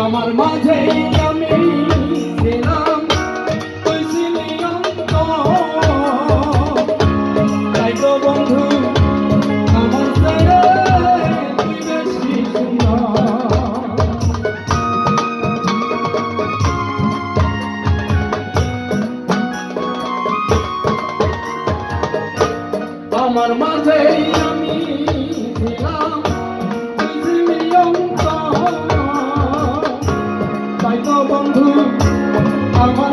আমার মাঝে আমি বন্ধু আমার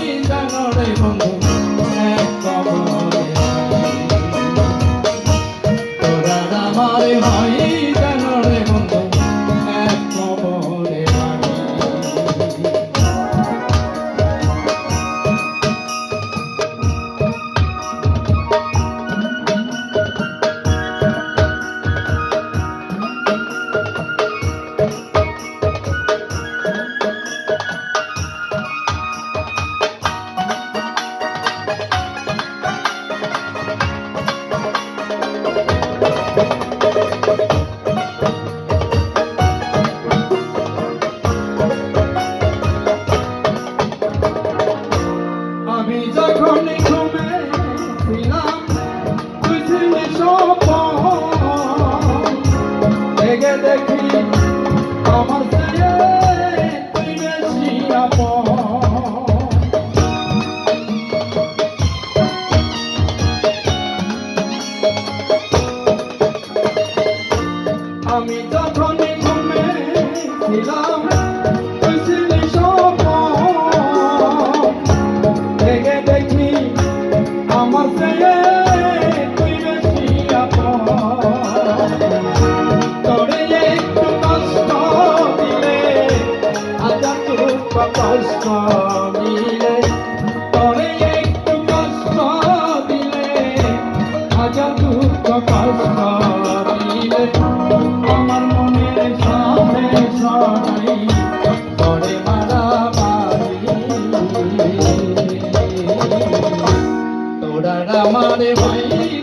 আমি যখন ঘুমে ছিলাম আমারে ভাই